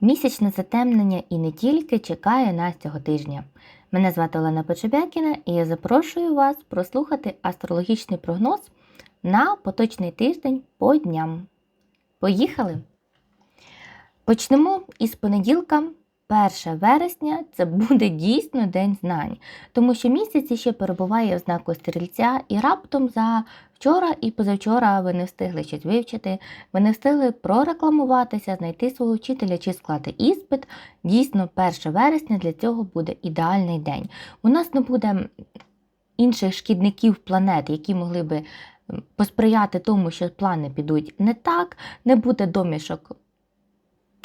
Місячне затемнення і не тільки чекає нас цього тижня. Мене звати Олена Почебякіна і я запрошую вас прослухати астрологічний прогноз на поточний тиждень по дням. Поїхали! Почнемо із понеділка. 1 вересня це буде дійсно день знань, тому що місяць ще перебуває в знаку стрільця, і раптом за вчора і позавчора ви не встигли щось вивчити, ви не встигли прорекламуватися, знайти свого вчителя чи склати іспит. Дійсно, 1 вересня для цього буде ідеальний день. У нас не буде інших шкідників планет, які могли би посприяти тому, що плани підуть не так, не буде домішок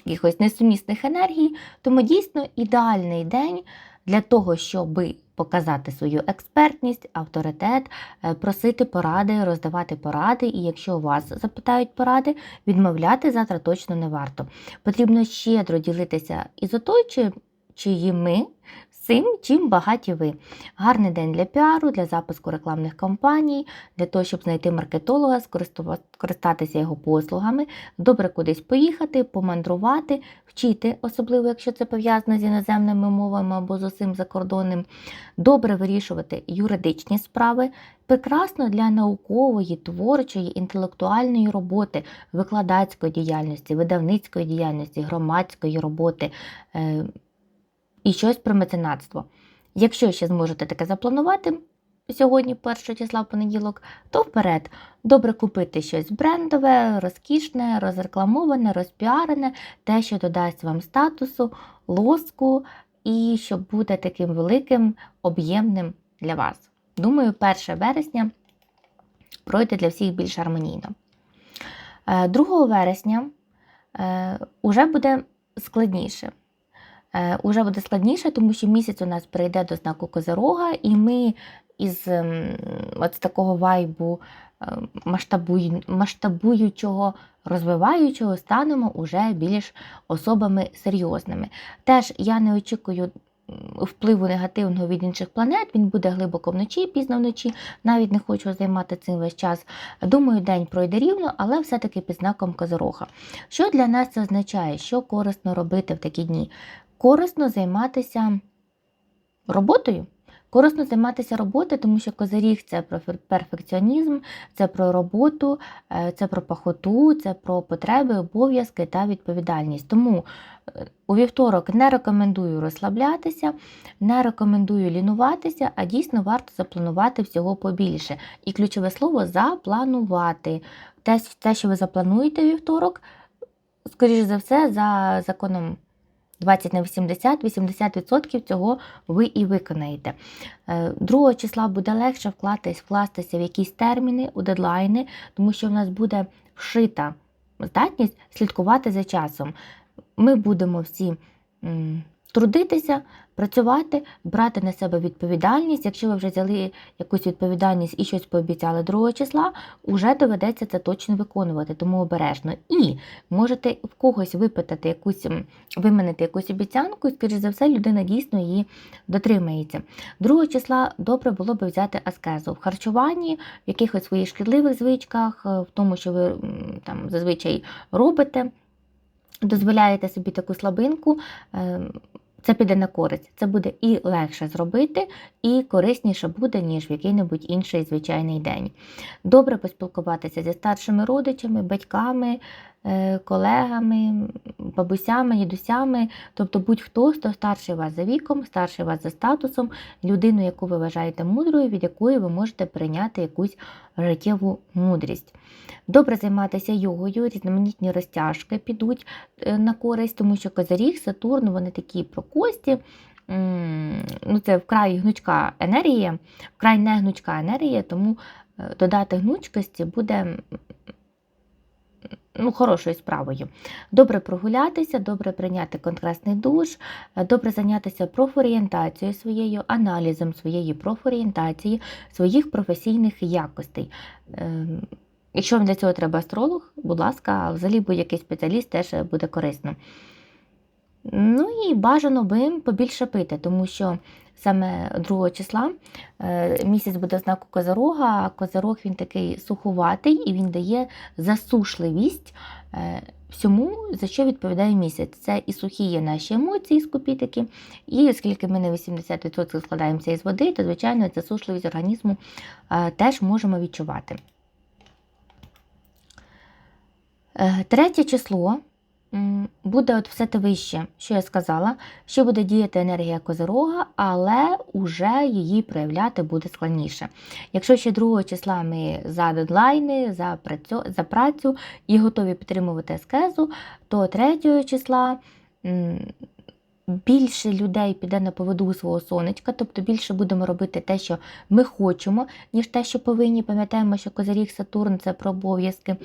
якихось несумісних енергій, тому дійсно ідеальний день для того, щоб показати свою експертність, авторитет, е, просити поради, роздавати поради, і якщо у вас запитають поради, відмовляти завтра точно не варто. Потрібно щедро ділитися із оточуючими цим, чим багаті ви. Гарний день для піару, для запуску рекламних кампаній, для того, щоб знайти маркетолога, скористатися його послугами, добре кудись поїхати, помандрувати, вчити, особливо, якщо це пов'язано з іноземними мовами або з усім закордонним, добре вирішувати юридичні справи. Прекрасно для наукової, творчої, інтелектуальної роботи, викладацької діяльності, видавницької діяльності, громадської роботи, е, і щось про меценатство. Якщо ще зможете таке запланувати сьогодні, 1 числа в понеділок, то вперед добре купити щось брендове, розкішне, розрекламоване, розпіарене, те, що додасть вам статусу, лоску і що буде таким великим, об'ємним для вас. Думаю, 1 вересня пройде для всіх більш гармонійно. 2 е, вересня е, уже буде складніше. Е, уже буде складніше, тому що місяць у нас прийде до знаку Козирога, і ми із ем, от такого вайбу е, масштабуючого, розвиваючого станемо уже більш особами серйозними. Теж я не очікую. Впливу негативного від інших планет, він буде глибоко вночі, пізно вночі, навіть не хочу займати цим весь час. Думаю, день пройде рівно, але все-таки під знаком Козороха. Що для нас це означає, що корисно робити в такі дні? Корисно займатися роботою. Корисно займатися роботою, тому що козиріг це про перфекціонізм, це про роботу, е, це про пахоту, це про потреби, обов'язки та відповідальність. Тому е, у вівторок не рекомендую розслаблятися, не рекомендую лінуватися, а дійсно варто запланувати всього побільше. І ключове слово запланувати. Те, що ви заплануєте вівторок, скоріш за все, за законом. 20 на 80, 80% цього ви і виконаєте. 2 е, числа буде легше вкластися, вкластися в якісь терміни, у дедлайни, тому що в нас буде вшита здатність слідкувати за часом. Ми будемо всі трудитися, працювати, брати на себе відповідальність. Якщо ви вже взяли якусь відповідальність і щось пообіцяли 2 числа, вже доведеться це точно виконувати, тому обережно. І можете в когось випитати якусь, виманити якусь обіцянку, і, скоріш за все, людина дійсно її дотримається. 2 числа добре було б взяти аскезу в харчуванні, в якихось своїх шкідливих звичках, в тому, що ви там зазвичай робите. Дозволяєте собі таку слабинку, ем, це піде на користь. Це буде і легше зробити, і корисніше буде, ніж в який-небудь інший звичайний день. Добре поспілкуватися зі старшими родичами, батьками, колегами, бабусями, дідусями, тобто будь-хто, хто старший вас за віком, старший вас за статусом, людину, яку ви вважаєте мудрою, від якої ви можете прийняти якусь життєву мудрість. Добре займатися йогою, різноманітні розтяжки підуть е, на користь, тому що Козаріг, Сатурн, вони такі про кості. Ну, Це вкрай гнучка енергія, вкрай не гнучка енергія, тому е, додати гнучкості буде ну, Хорошою справою. Добре прогулятися, добре прийняти контрастний душ, е, добре зайнятися профорієнтацією своєю, аналізом своєї профорієнтації, своїх професійних якостей. Ем, Якщо вам для цього треба астролог, будь ласка, взагалі будь-який спеціаліст теж буде корисно. Ну і бажано би побільше пити, тому що саме 2 числа е, місяць буде знаку Козорога, а Козорог він такий суховатий і він дає засушливість е, всьому, за що відповідає місяць. Це і сухі є наші емоції, скупітики, і оскільки ми на 80% складаємося із води, то, звичайно, засушливість організму е, теж можемо відчувати. Третє число буде от все те вище, що я сказала, що буде діяти енергія козирога, але уже її проявляти буде складніше. Якщо ще 2 числа ми за дедлайни, за працю, за працю і готові підтримувати аскезу, то 3 числа більше людей піде на поводу свого сонечка, тобто більше будемо робити те, що ми хочемо, ніж те, що повинні. Пам'ятаємо, що Козиріг Сатурн це про обов'язки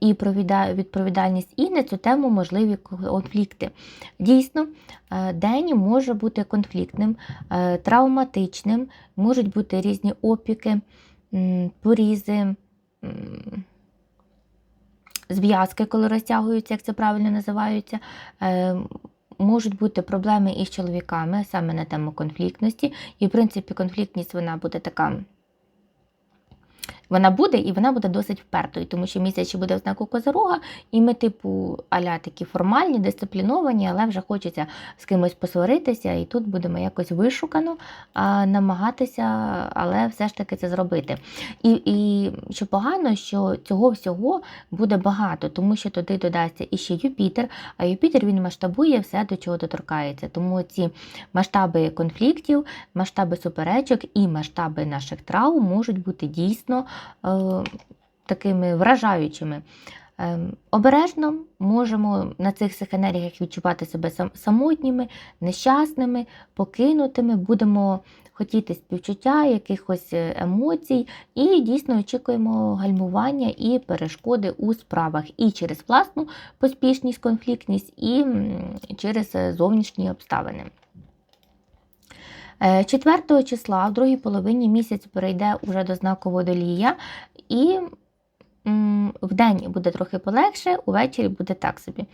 і про відповідальність, і на цю тему можливі конфлікти. Дійсно, е, день може бути конфліктним, е, травматичним, можуть бути різні опіки, порізи. Зв'язки, коли розтягуються, як це правильно називаються, Е, можуть бути проблеми із чоловіками саме на тему конфліктності. І, в принципі, конфліктність вона буде така. Вона буде і вона буде досить впертою, тому що місяць ще буде в знаку Козирога, і ми, типу, аля такі формальні, дисципліновані, але вже хочеться з кимось посваритися, і тут будемо якось вишукано а, намагатися, але все ж таки це зробити. І, і що погано, що цього всього буде багато, тому що туди додасться і ще Юпітер, а Юпітер він масштабує все, до чого доторкається. Тому ці масштаби конфліктів, масштаби суперечок і масштаби наших травм можуть бути дійсно такими вражаючими. Е, обережно можемо на цих всіх енергіях відчувати себе самотніми, нещасними, покинутими, будемо хотіти співчуття, якихось е, емоцій, і дійсно очікуємо гальмування і перешкоди у справах і через власну поспішність, конфліктність, і через е, зовнішні обставини. Е, 4 числа в другій половині місяць перейде уже до знаку водолія, і м, вдень буде трохи полегше, увечері буде так собі.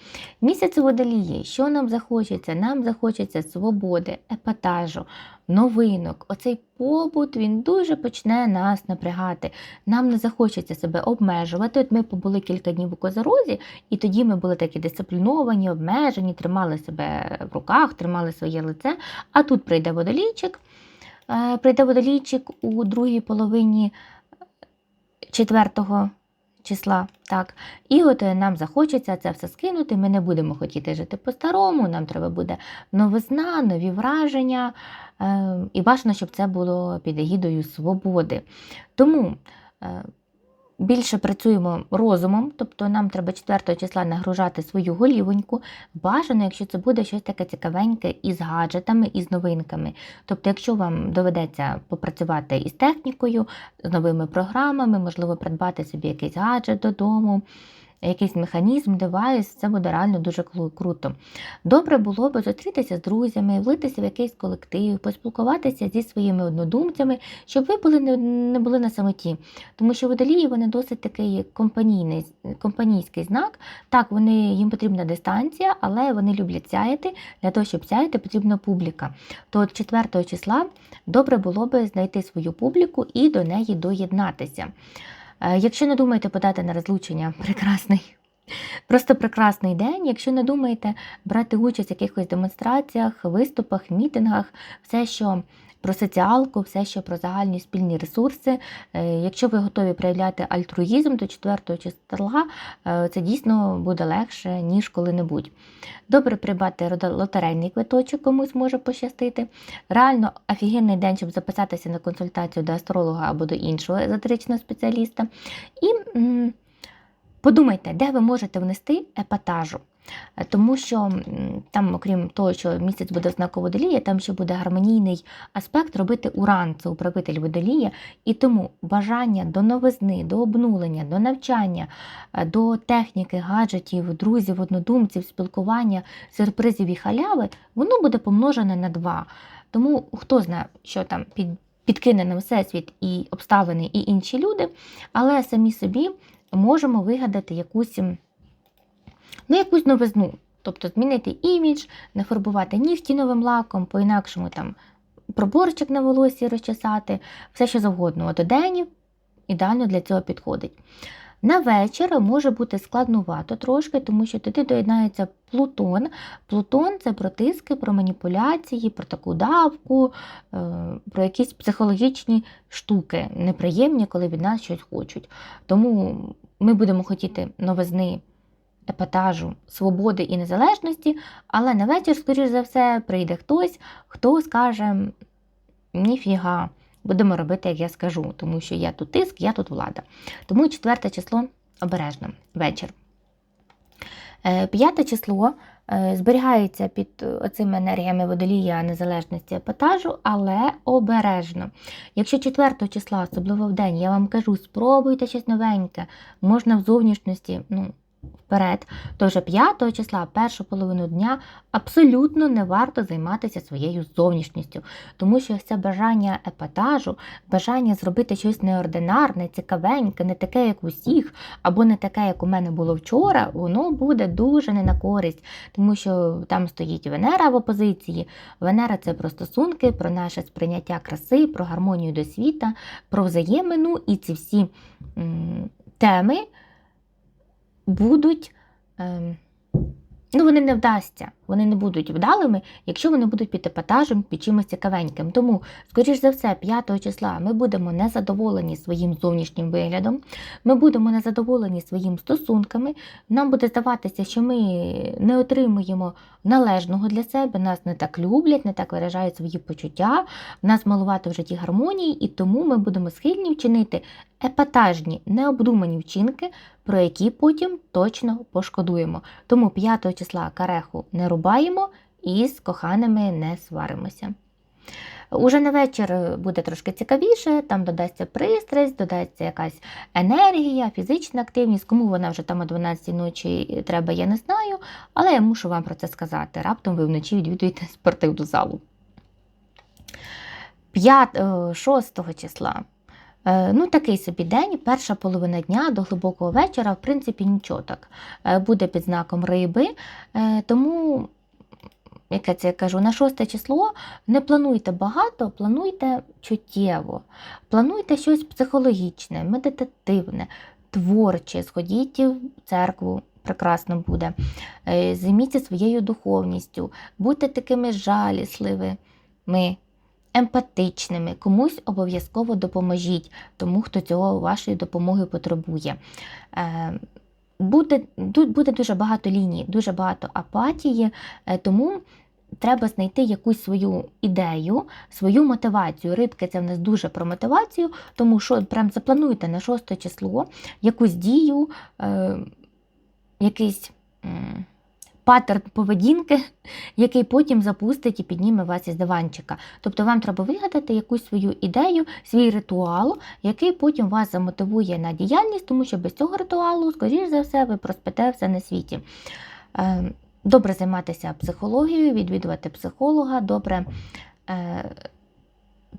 Місяць у водолії, що нам захочеться? Нам захочеться свободи, епатажу, новинок. Оцей побут він дуже почне нас напрягати. Нам не захочеться себе обмежувати. От ми побули кілька днів у козорозі, і тоді ми були такі дисципліновані, обмежені, тримали себе в руках, тримали своє лице. А тут прийде водолійчик. Е, Прийде водолійчик у другій половині 4 числа. Так. І от е, нам захочеться це все скинути. Ми не будемо хотіти жити по-старому, нам треба буде новизна, нові враження. Е, І бажано, щоб це було під егідою свободи. Тому е, більше працюємо розумом, тобто нам треба 4 числа нагружати свою голівоньку. Бажано, якщо це буде щось таке цікавеньке із гаджетами, із новинками. Тобто, якщо вам доведеться попрацювати із технікою, з новими програмами, можливо, придбати собі якийсь гаджет додому. Якийсь механізм, девайс, це буде реально дуже круто. Добре було б зустрітися з друзями, влитися в якийсь колектив, поспілкуватися зі своїми однодумцями, щоб ви були не, не були на самоті. Тому що водолії вони досить такий компанійний, компанійський знак. Так, вони, їм потрібна дистанція, але вони люблять сяяти. Для того, щоб сяяти, потрібна публіка. То 4 числа добре було би знайти свою публіку і до неї доєднатися. Е, Якщо не думаєте подати на розлучення, прекрасний. Просто прекрасний день. Якщо не думаєте брати участь в якихось демонстраціях, виступах, мітингах, все, що про соціалку, все, що про загальні спільні ресурси. Е, Якщо ви готові проявляти альтруїзм, то 4 числа е, це дійсно буде легше, ніж коли-небудь. Добре придбати лотерейний квиточок, комусь може пощастити. Реально офігенний день, щоб записатися на консультацію до астролога або до іншого езотеричного спеціаліста. І подумайте, де ви можете внести епатажу. Е, Тому що там, окрім того, що місяць буде в водолія, там ще буде гармонійний аспект робити уран, це управитель водолія. І тому бажання до новизни, до обнулення, до навчання, е, до техніки, гаджетів, друзів, однодумців, спілкування, сюрпризів і халяви, воно буде помножене на два. Тому хто знає, що там під, підкине нам всесвіт і обставини, і інші люди, але самі собі можемо вигадати якусь, ну, якусь новизну. Тобто змінити імідж, нафарбувати нігті новим лаком, по-інакшому там проборчик на волосі розчесати, все що завгодно. От день ідеально для цього підходить. На вечір може бути складнувато трошки, тому що туди доєднається Плутон. Плутон це про тиски, про маніпуляції, про таку давку, е, про якісь психологічні штуки, неприємні, коли від нас щось хочуть. Тому ми будемо хотіти новизни, епатажу, свободи і незалежності, але на вечір, скоріш за все, прийде хтось, хто скаже: ніфіга. Будемо робити, як я скажу, тому що я тут тиск, я тут влада. Тому четверте число обережно вечір. Е, П'яте число е, зберігається під оцими енергіями водолія незалежності епатажу, але обережно. Якщо 4 числа, особливо в день, я вам кажу, спробуйте щось новеньке, можна в зовнішності, ну, вперед, то вже 5 числа, першу половину дня, абсолютно не варто займатися своєю зовнішністю, тому що це бажання епатажу, бажання зробити щось неординарне, цікавеньке, не таке, як у всіх, або не таке, як у мене було вчора, воно буде дуже не на користь, тому що там стоїть Венера в опозиції. Венера це про стосунки, про наше сприйняття краси, про гармонію до світа, про взаємину і ці всі теми будуть. Ем, Ну, вони не вдасться, вони не будуть вдалими, якщо вони будуть під епатажем, під чимось цікавеньким. Тому, скоріш за все, 5 числа ми будемо незадоволені своїм зовнішнім виглядом, ми будемо незадоволені своїм стосунками. Нам буде здаватися, що ми не отримуємо належного для себе, нас не так люблять, не так виражають свої почуття, нас малувати в житті гармонії, і тому ми будемо схильні вчинити епатажні, необдумані вчинки, про які потім точно пошкодуємо. Тому 5 числа кареху не рубаємо і з коханими не сваримося. Уже на вечір буде трошки цікавіше, там додасться пристрасть, додасться якась енергія, фізична активність. Кому вона вже там о 12 ночі треба, я не знаю, але я мушу вам про це сказати. Раптом ви вночі відвідуєте спортивну залу. 5, 6 числа. Е, Ну, такий собі день, перша половина дня до глибокого вечора, в принципі, нічого так. Е, Буде під знаком риби. Е, Тому, як я це кажу, на шосте число не плануйте багато, плануйте чуттєво, плануйте щось психологічне, медитативне, творче, сходіть в церкву. Прекрасно буде. Займіться своєю духовністю, будьте такими жалісливими емпатичними, комусь обов'язково допоможіть, тому хто цього вашої допомоги потребує. Е, Буде, буде дуже багато ліній, дуже багато апатії, е, тому треба знайти якусь свою ідею, свою мотивацію. Рибки це в нас дуже про мотивацію, тому що прям заплануйте на 6 число якусь дію, е, якийсь. Паттерн поведінки, який потім запустить і підніме вас із диванчика. Тобто вам треба вигадати якусь свою ідею, свій ритуал, який потім вас замотивує на діяльність, тому що без цього ритуалу, скоріш за все, ви проспите все на світі. Е, Добре займатися психологією, відвідувати психолога, добре е,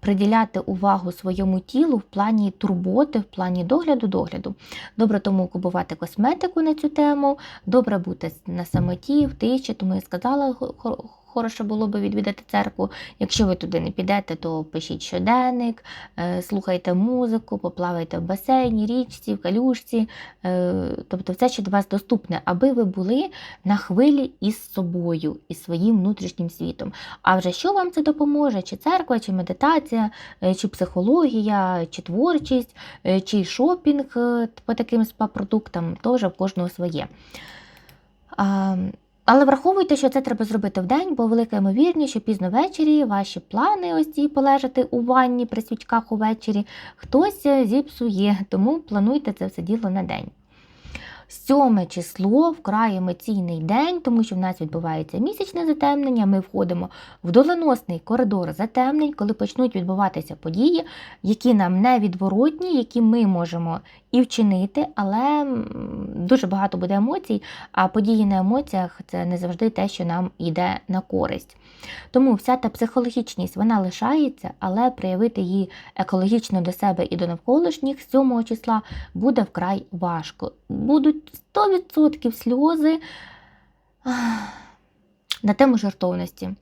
приділяти увагу своєму тілу в плані турботи, в плані догляду, догляду. Добре тому купувати косметику на цю тему, добре бути на самоті, в тиші, тому я сказала, хороше було би відвідати церкву. Якщо ви туди не підете, то пишіть щоденник, е, слухайте музику, поплавайте в басейні, річці, в калюшці. Е, Тобто все, що до вас доступне, аби ви були на хвилі із собою, із своїм внутрішнім світом. А вже що вам це допоможе? Чи церква, чи медитація, е, чи психологія, чи творчість, чи шопінг по таким спа-продуктам, теж в кожного своє. Але враховуйте, що це треба зробити вдень, бо велика ймовірність, що пізно ввечері ваші плани ось ці полежати у ванні при свічках увечері, хтось е, зіпсує, тому плануйте це все діло на день. Сьоме число вкрай емоційний день, тому що в нас відбувається місячне затемнення. Ми входимо в доленосний коридор затемнень, коли почнуть відбуватися події, які нам невідворотні, які ми можемо і вчинити, але дуже багато буде емоцій, а події на емоціях це не завжди те, що нам йде на користь. Тому вся та психологічність вона лишається, але проявити її екологічно до себе і до навколишніх з 7 числа буде вкрай важко. Будуть 100% сльози на тему жертовності,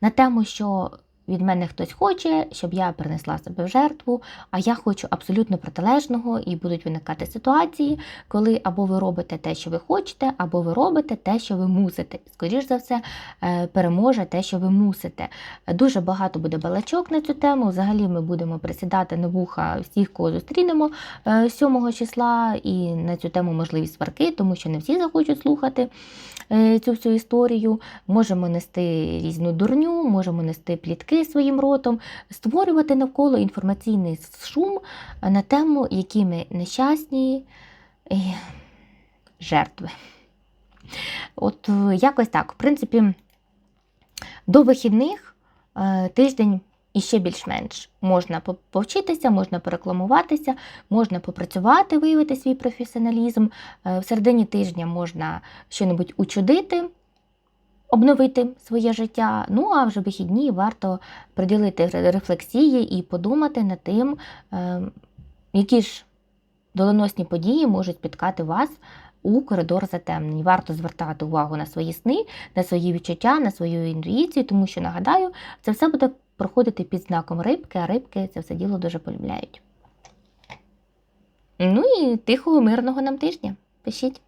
на тему, що від мене хтось хоче, щоб я принесла себе в жертву, а я хочу абсолютно протилежного, і будуть виникати ситуації, коли або ви робите те, що ви хочете, або ви робите те, що ви мусите. Скоріш за все, е, переможе те, що ви мусите. Дуже багато буде балачок на цю тему. Взагалі ми будемо присідати на вуха всіх, кого зустрінемо е, 7 числа, і на цю тему можливі сварки, тому що не всі захочуть слухати е, цю всю історію. Можемо нести різну дурню, можемо нести плітки своїм ротом, створювати навколо інформаційний шум на тему, які ми нещасні і жертви. От е, якось так. В принципі, до вихідних е, тиждень іще більш-менш можна повчитися, можна порекламуватися, можна попрацювати, виявити свій професіоналізм. Е, В середині тижня можна щось учудити, обновити своє життя. Ну а вже вихідні варто приділити рефлексії і подумати над тим, е, які ж доленосні події можуть спіткати вас у коридор затемнень. Варто звертати увагу на свої сни, на свої відчуття, на свою інтуїцію, тому що нагадаю, це все буде проходити під знаком рибки, а рибки це все діло дуже полюбляють. Ну і тихого, мирного нам тижня. Пишіть.